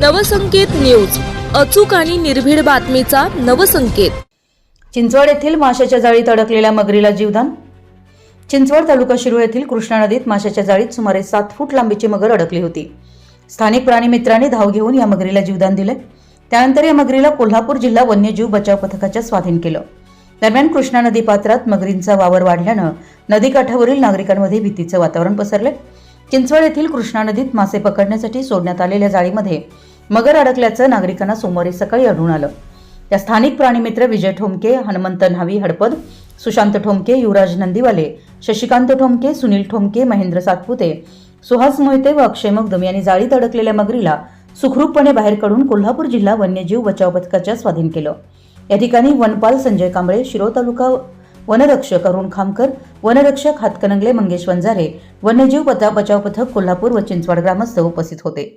Navsanket news. अचूक आणि निर्भीड बातमीचा नवसंकेत. चिंचवड येथील माशाच्या जाळीत अडकलेल्या मगरीला जीवदान. चिंचवड तालुका शिरूळ येथील कृष्णा नदीत माशाच्या जाळीत सुमारे सात फूट लांबीची मगर अडकली होती. स्थानिक प्राणीमित्रांनी धाव घेऊन या मगरीला जीवदान दिले. त्यानंतर या मगरीला कोल्हापूर जिल्हा वन्यजीव बचाव पथकाच्या स्वाधीन केलं. दरम्यान कृष्णा नदी पात्रात मगरींचा वावर वाढल्यानं नदीकाठावरील नागरिकांमध्ये भीतीचं वातावरण पसरले. चिंचवड येथील कृष्णा नदीत मासे पकडण्यासाठी सोडण्यात आलेल्या जाळीमध्ये मगर अडकल्याचं नागरिकांना सोमवारी सकाळी आढळून आलं. त्या स्थानिक प्राणीमित्र विजय ठोमके हनुमंत न्हावी हडपद सुशांत ठोमके युवराज नंदीवाले शशिकांत ठोमके सुनील ठोमके महेंद्र सातपुते सुहास मोहिते व अक्षय मगदम यांनी जाळीत अडकलेल्या मगरीला सुखरूपपणे बाहेर काढून कोल्हापूर जिल्हा वन्यजीव बचाव पथकाच्या स्वाधीन केलं. या ठिकाणी वनपाल संजय कांबळे शिरो तालुका वनरक्षक अरुण खामकर वनरक्षक हातकणंगले मंगेश वंजारे वन्यजीव बचाव पथक कोल्हापूर व चिंचवड ग्रामस्थ उपस्थित होते.